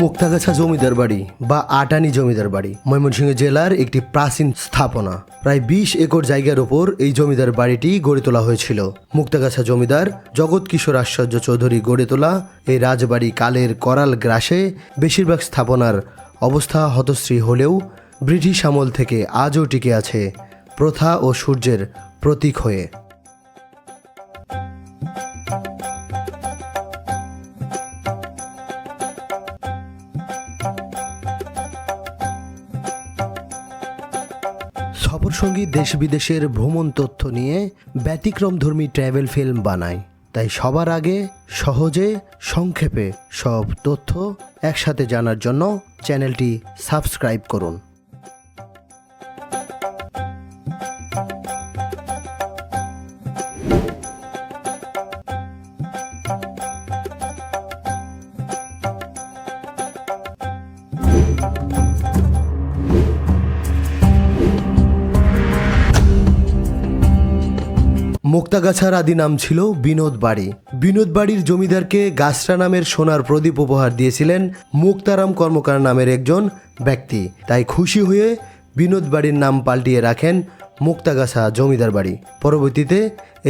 মুক্তাগাছা জমিদার বাড়ি বা আটানি জমিদার বাড়ি, ময়মনসিংহ জেলার একটি প্রাচীন স্থাপনা। প্রায় বিশ একর জায়গার ওপর এই জমিদার বাড়িটি গড়ে তোলা হয়েছিল। মুক্তাগাছা জমিদার জগৎ কিশোর আশ্চর্য চৌধুরী গড়ে তোলা এই রাজবাড়ি কালের করাল গ্রাসে বেশিরভাগ স্থাপনার অবস্থা হতশ্রী হলেও ব্রিটিশ আমল থেকে আজও টিকে আছে প্রথা ও সূর্যের প্রতীক হয়ে। সফরসঙ্গী দেশ বিদেশের ভ্রমণ তথ্য নিয়ে ব্যতিক্রমধর্মী ট্র্যাভেল ফিল্ম বানায়। তাই সবার আগে, সহজে, সংক্ষেপে সব তথ্য একসাথে জানার জন্য চ্যানেলটি সাবস্ক্রাইব করুন। মুক্তাগাছার আদি নাম ছিল বিনোদ বাড়ি। বিনোদ বাড়ির জমিদারকে গাছরা নামের সোনার প্রদীপ উপহার দিয়েছিলেন মুক্তারাম কর্মকার নামের একজন ব্যক্তি। তাই খুশি হয়ে বিনোদ বাড়ির নাম পাল্টিয়ে রাখেন মুক্তাগাছা জমিদার বাড়ি। পরবর্তীতে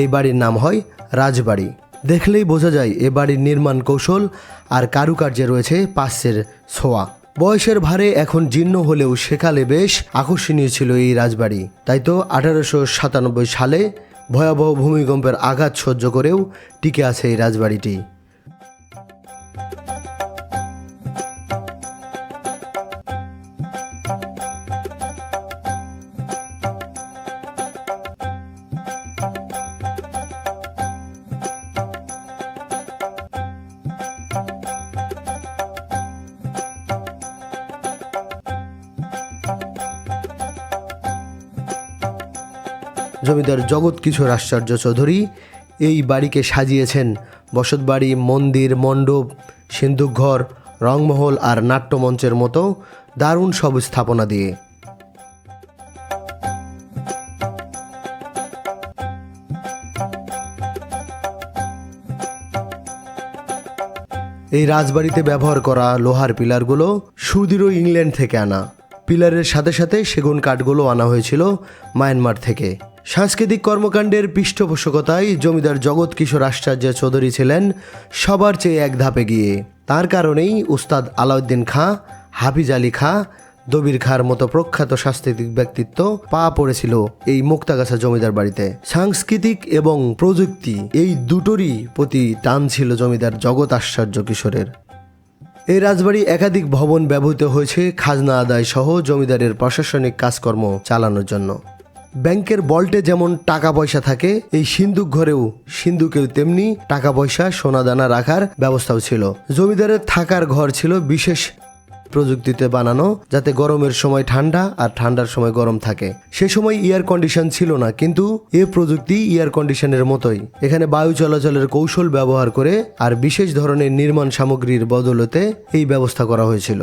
এই বাড়ির নাম হয় রাজবাড়ি। দেখলেই বোঝা যায় এ বাড়ির নির্মাণ কৌশল আর কারুকার্যে রয়েছে পাশ্চের ছোঁয়া। বয়সের ভারে এখন জীর্ণ হলেও সেকালে বেশ আকর্ষণীয় ছিল এই রাজবাড়ি। তাই তো আঠারোশো সাতানব্বই সালে ভয়াবহ ভূমিকম্পের আঘাত সহ্য করেও টিকে আছে এই রাজবাড়িটি। জমিদার জগৎ কিশোর আশ্চর্য চৌধুরী এই বাড়িকে সাজিয়েছেন বসতবাড়ি, মন্দির, মণ্ডপ সিন্ধুকঘর রংমহল আর নাট্যমঞ্চের মতো দারুণ সব স্থাপনা দিয়ে। এই রাজবাড়িতে ব্যবহার করা লোহার পিলারগুলো সুদৃঢ় ইংল্যান্ড থেকে আনা। পিলারের সাথে সাথে সেগুন কাঠগুলো আনা হয়েছিল মায়ানমার থেকে। সাংস্কৃতিক কর্মকাণ্ডের পৃষ্ঠপোষকতায় জমিদার জগৎ কিশোর আশ্চর্য চৌধুরী ছিলেন সবার চেয়ে এক ধাপে গিয়ে তার কারণেই উস্তাদ আলাউদ্দিন খাঁ, হাফিজ আলী খাঁ, দবির খাঁর মতো প্রখ্যাত সাংস্কৃতিক ব্যক্তিত্ব পা পড়েছিল এই মুক্তাগাছা জমিদার বাড়িতে। সাংস্কৃতিক এবং প্রযুক্তি এই দুটোরই প্রতি টান ছিল জমিদার জগৎ আশ্চর্য কিশোরের। এই রাজবাড়ি একাধিক ভবন ব্যবহৃত হয়েছে, খাজনা আদায় সহ জমিদারের প্রশাসনিক কাজকর্ম চালানোর জন্য। ব্যাংকের বল্টে যেমন টাকা পয়সা থাকে, এই সিন্ধুক ঘরেও সিন্ধুকেও তেমনি টাকা পয়সা সোনাদানা রাখার ব্যবস্থাও ছিল। জমিদারের থাকার ঘর ছিল বিশেষ প্রযুক্তিতে বানানো, যাতে গরমের সময় ঠান্ডা আর ঠান্ডার সময় গরম থাকে। সে সময় এয়ার কন্ডিশন ছিল না, কিন্তু এ প্রযুক্তি এয়ার কন্ডিশনের মতোই। এখানে বায়ু চলাচলের কৌশল ব্যবহার করে আর বিশেষ ধরনের নির্মাণ সামগ্রীর বদলতে এই ব্যবস্থা করা হয়েছিল।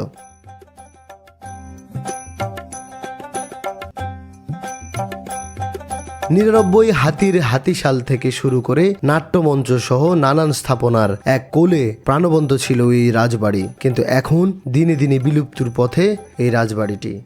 নিরানব্বই হাতির হাতিশাল থেকে শুরু করে নাট্যমঞ্চ সহ নানান স্থাপনার এক কোলে প্রাণবন্ত ছিল এই রাজবাড়ি। কিন্তু এখন দিনে দিনে বিলুপ্তির পথে এই রাজবাড়িটি।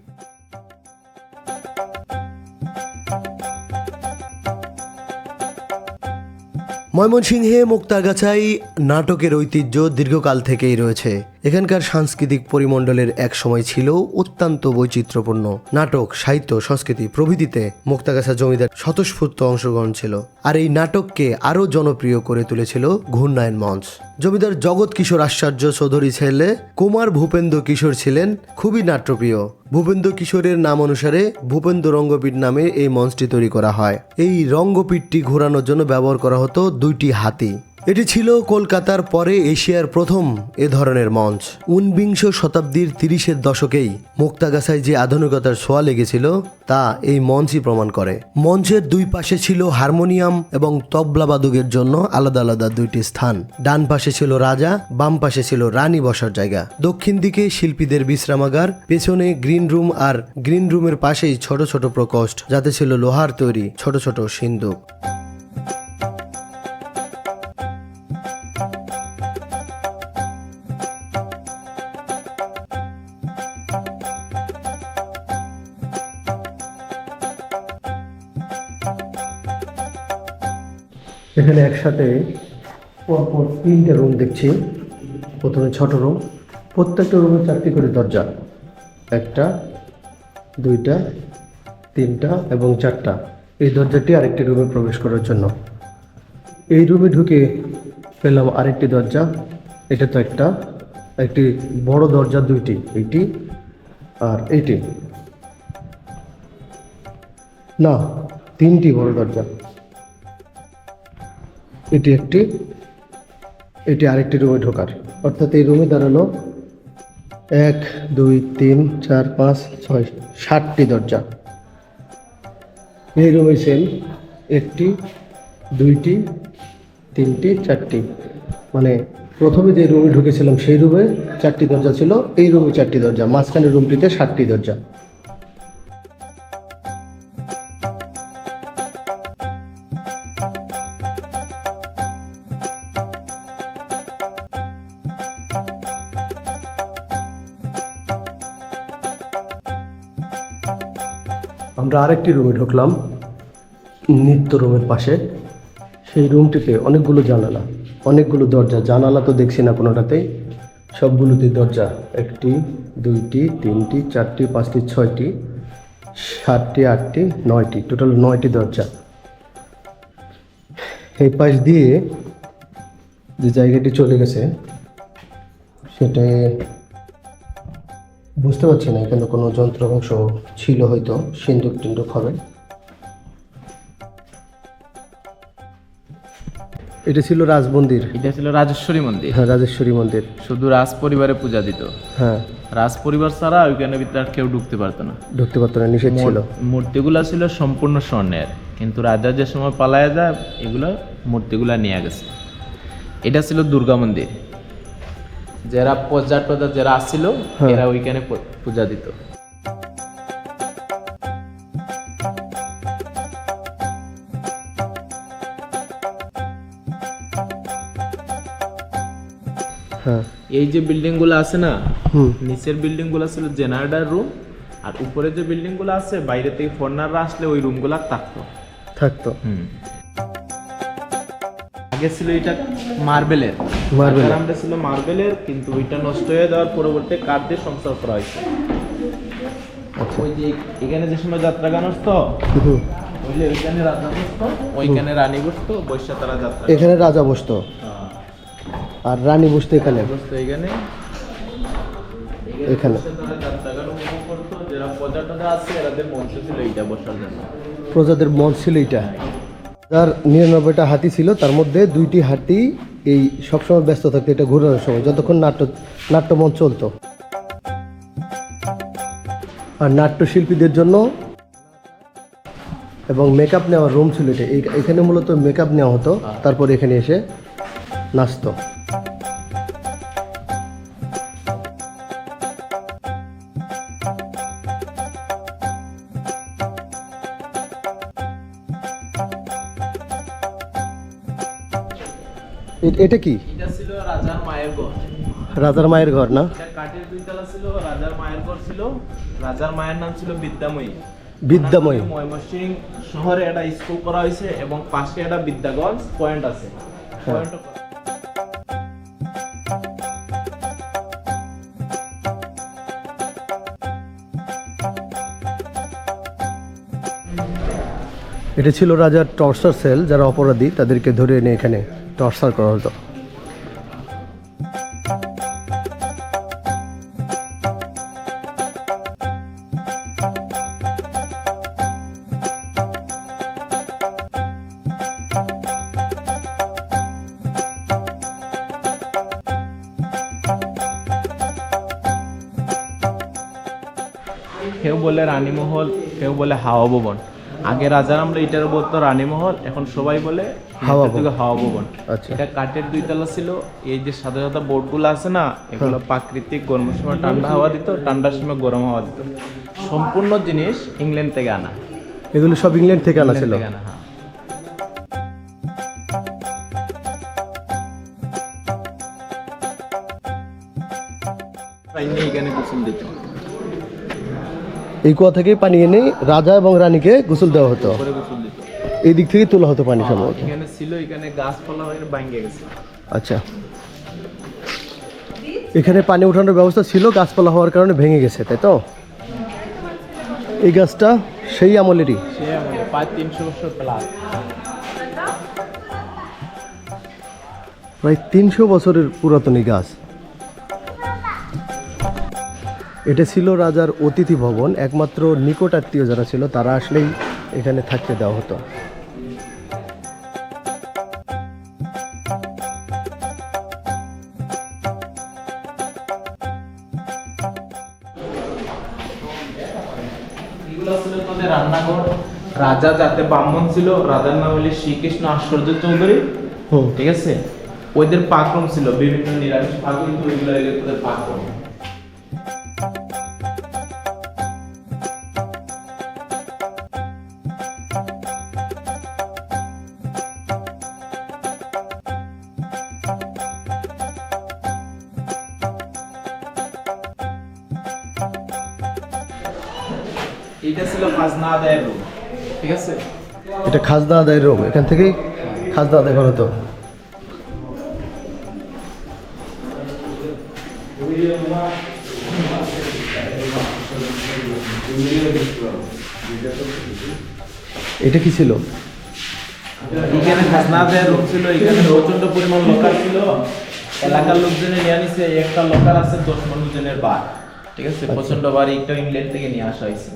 ময়মনসিংহে মুক্তাগাছাই নাটকের ঐতিহ্য দীর্ঘকাল থেকেই রয়েছে। এখানকার সাংস্কৃতিক পরিমণ্ডলের এক সময় ছিল অত্যন্ত বৈচিত্র্যপূর্ণ। নাটক, সাহিত্য, সংস্কৃতি প্রভৃতিতে মুক্তাগাছা জমিদার স্বতঃস্ফূর্ত অংশগ্রহণ ছিল। আর এই নাটককে আরও জনপ্রিয় করে তুলেছিল ঘূর্ণায়ন মঞ্চ। জমিদার জগৎ কিশোর আশ্চর্য চৌধুরী ছেলে কুমার ভূপেন্দ্র কিশোর ছিলেন খুবই নাট্যপ্রিয়। ভূপেন্দ্র কিশোরের নাম অনুসারে ভূপেন্দ্র রঙ্গপীঠ নামে এই মঞ্চটি তৈরি করা হয়। এই রঙ্গপীঠটি ঘোরানোর জন্য ব্যবহার করা হতো দুইটি হাতি। এটি ছিল কলকাতার পরে এশিয়ার প্রথম এ ধরনের মঞ্চ। ঊনবিংশ শতাব্দীর তিরিশের দশকেই মুক্তাগাছায় যে আধুনিকতার ছোঁয়া লেগেছিল, তা এই মঞ্চই প্রমাণ করে। মঞ্চের দুই পাশে ছিল হারমোনিয়াম এবং তবলাবাদকের জন্য আলাদা আলাদা দুইটি স্থান। ডান পাশে ছিল রাজা, বাম পাশে ছিল রানী বসার জায়গা। দক্ষিণ দিকে শিল্পীদের বিশ্রামাগার, পেছনে গ্রিন রুম আর গ্রিন রুমের পাশেই ছোট ছোট প্রকোষ্ঠ, যাতে ছিল লোহার তৈরি ছোট ছোট সিন্দুক। এখানে একসাথে পরপর তিনটে রুম দেখছি। প্রথমে ছোট রুম প্রত্যেকটা রুমে চারটি করে দরজা। একটা, দুইটা, তিনটা এবং চারটা। এই দরজাটি আরেকটি রুমে প্রবেশ করার জন্য। এই রুমে ঢুকে পেলাম আরেকটি দরজা। এটা তো একটা। একটি বড় দরজা দুইটি, এইটি আর এইটি। না, তিনটি বড় দরজা। এটি একটি, এটি আরেকটি রুমে ঢোকার। অর্থাৎ এই রুমে দাঁড়াল এক, দুই, তিন, চার, পাঁচ, ছয় ষাটটি দরজা। এই রুমে সেল একটি, দুইটি, তিনটি, চারটি। মানে প্রথমে যে রুমে ঢুকেছিলাম সেই রুমে চারটি দরজা ছিল, এই রুমে চারটি দরজা, মাঝখানের রুমটিতে ষাটটি দরজা। আমরা আরেকটি রুমে ঢুকলাম, নিত্য রুমের পাশে। সেই রুমটিতে অনেকগুলো জানালা, অনেকগুলো দরজা। জানালা তো দেখছি না কোনোটাতেই। সবগুলোতেই দরজা। একটি, দুইটি, তিনটি, চারটি, পাঁচটি, ছয়টি, সাতটি, আটটি, নয়টি। টোটাল নয়টি দরজা। এই পাশ দিয়ে যে জায়গাটি চলে গেছে সেটা বুঝতে পারছি না এখানে কোনো যন্ত্রাংশ ছিল হয়তো সিন্দুক টিন্দুক হবে। এটা ছিল রাজ মন্দির এটা ছিল রাজেশ্বরী মন্দির। হ্যাঁ রাজেশ্বরী মন্দির। শুধু রাজ পরিবারে পূজা দিত। হ্যাঁ। রাজ পরিবার ছাড়া ওইখানে ভিতরে আর কেউ ঢুকতে পারতো না। ঢুকতে পারতো না নিষেধ ছিল। মূর্তিগুলো ছিল সম্পূর্ণ স্বর্ণের। কিন্তু রাজা যে সময় পালায় যায় এগুলো মূর্তিগুলো নিয়ে গেছে। এটা ছিল দুর্গা মন্দির। যারা পূজা টজা যারা আসছিল এরা ওইখানে পূজা দিত। হ্যাঁ। এই যে বিল্ডিংগুলো আছে না নিচের বিল্ডিংগুলো ছিল জেনারেটার রুম আর উপরে যে বিল্ডিংগুলো আছে বাইরে থেকে ফরেনাররা আসলে ওই রুমগুলা থাকতো। থাকতো। হুম। আগে ছিল এটা মার্বেলের। নামটা ছিল মার্বেলের কিন্তু ওইটা নষ্ট হয়ে যাওয়ার পরবর্তী কাঠ দিয়ে সংস্কার করা হয়েছে। আচ্ছা। ওই যে এখানে যে সময় যাত্রা গান আসতো ওইখানে রাজা বসতো ওইখানে রানী বসতো বৈশা তারা যাত্রা এখানে রাজা বসতো। হ্যাঁ, আর রানী বসতো এখানে? বসতো এখানে। এখানে তারা প্রজাদের মঞ্চ ছিল এইটা। যার নিরানব্বইটা হাতি ছিল তার মধ্যে দুইটি হাতি এই সবসময় ব্যস্ত থাকতো এটা ঘোরানোর সময়, যতক্ষণ নাট্য নাট্যমন চলতো। আর নাট্যশিল্পীদের জন্য এবং মেকআপ নেওয়ার রুম ছিল এটা। এখানে মূলত মেকআপ নেওয়া হতো, তারপর এখানে এসে নাচতো। এটা কি? এটা ছিল রাজার মায়ের ঘর। রাজার মায়ের ঘর না? কাঠের দুইতলা ছিল রাজার মায়ের ঘর ছিল। রাজার মায়ের নাম ছিল বিদ্যাময়ী। বিদ্যাময়ী। ময়মনসিং শহরে একটা স্কুল করা হয়েছে এবং পাশে একটা বিদ্যাগঞ্জ পয়েন্ট আছে। হ্যাঁ। এটা ছিল রাজার টর্চার সেল যারা অপরাধী তাদেরকে ধরে এনে এখানে টর্চার করা হতো। কেউ বলে রানীমহল কেউ বলে হাওয়া ভবন। আগে রাজার আমরা এটার বলতো রানীমহল এখন সবাই বলে হাওয়া ভবন। আচ্ছা। এটা কাঠের দুইতলা ছিল এই যে সাদা সাদা বোর্ডগুলো আছে না এগুলো প্রাকৃতিক গরমের সময় ঠান্ডা হাওয়া দিত ঠান্ডার সময় গরম হাওয়া দিত। সম্পূর্ণ জিনিস ইংল্যান্ড থেকে আনা। এগুলো সব ইংল্যান্ড থেকে আনা ছিল? ইংল্যান্ড থেকে আনা, হ্যাঁ। এখানে গোসল দিত এই কুয়া থেকেই পানি এনে রাজা এবং রানীকে গোসল দেওয়া হতো। এই দিক থেকে তোলা হতো পানি সম্ভবত। এখানে ছিল এখানে গাছপালা হয়ে ভাঙ্গে গেছে। আচ্ছা। এখানে পানি ওঠানোর ব্যবস্থা ছিল গাছপালা হওয়ার কারণে ভেঙে গেছে তাই তো? এই গাছটা সেই আমলেরই। প্রায় তিনশো বছরের পুরাতন এই গাছ। এটা ছিল রাজার অতিথি ভবন একমাত্র নিকট আত্মীয় যারা ছিল তারা আসলেই এখানে থাকতে দেওয়া হতো। রান্নাঘর। রাজা যাতে ব্রাহ্মণ ছিল রাজার নাম হলো শ্রীকৃষ্ণ আশ্চর্য চৌধুরী। ঠিক আছে? ওদের পাকরম ছিল বিভিন্ন নিরামিষ ওইগুলো তোদের পাকরম। এইটা ছিল খাজনা আদায়ের রুম ঠিক আছে? এটা খাজনা আদায়ের রুম এখান থেকেই খাজনা আদায় করা হতো। এটা কি ছিল? এখানে খাজনা আদায়ের রুম ছিল এখানে প্রচণ্ড পরিমাণ লোকার ছিল। এলাকার লোকজনের নিয়ে নিছে একটা লোকার আছে দশ মানুষজনের বার ঠিক আছে? প্রচণ্ড বার একটা ইংল্যান্ড থেকে নিয়ে আসা হয়েছে।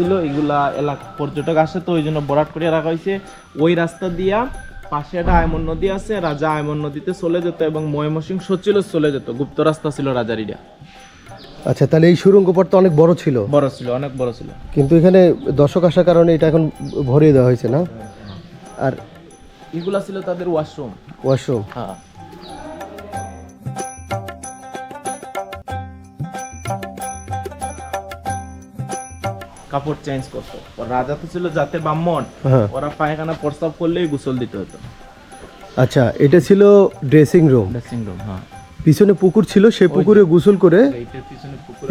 ছিল এগুলা এলাকা পর্যটক আসে তো ওই জন্য বরাট করে রাখা হয়েছে। ওই রাস্তা দিয়া পাশে একটা আয়মন নদী আছে রাজা আয়মন নদীতে চলে যেত এবং ময়মসিং সচিল চলে যেত গুপ্ত রাস্তা ছিল রাজারিরা আচ্ছা তাহলে এই সুরঙ্গ পথটা অনেক বড় ছিল? বড় ছিল অনেক বড় ছিল। কিন্তু এখানে দর্শক আসার কারণে এটা এখন ভরিয়ে দেওয়া হয়েছে না? আর এগুলা ছিল তাদের ওয়াশরুম ওয়াশরুম হ্যাঁ। কাপড় চেঞ্জ করতো। রাজা তো ছিল যাতে ব্রাহ্মণ। হ্যাঁ। ওরা পায়খানা প্রস্তাব করলেই গোসল দিতে হতো। আচ্ছা এটা ছিল ড্রেসিং রুম ড্রেসিং রুম হ্যাঁ। পিছনে পুকুর ছিল সেই পুকুরে গোসল করে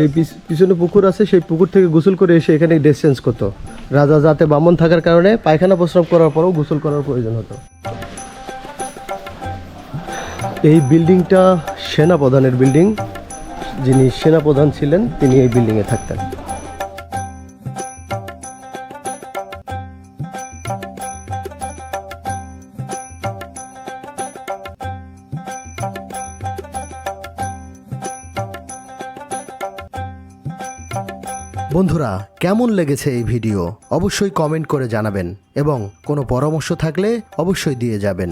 এই পিছনে পুকুর আছে সেই পুকুর থেকে গোসল করে এসে এখানে ড্রেস চেঞ্জ করতো। রাজা যাতে বামন থাকার কারণে পায়খানা প্রস্রাব করার পরেও গোসল করার প্রয়োজন হতো। এই বিল্ডিংটা সেনা প্রধানের বিল্ডিং যিনি সেনা প্রধান ছিলেন তিনি এই বিল্ডিংয়ে থাকতেন। বন্ধুরা, কেমন লেগেছে এই ভিডিও? অবশ্যই কমেন্ট করে জানাবেন এবং কোনো পরামর্শ থাকলে অবশ্যই দিয়ে যাবেন।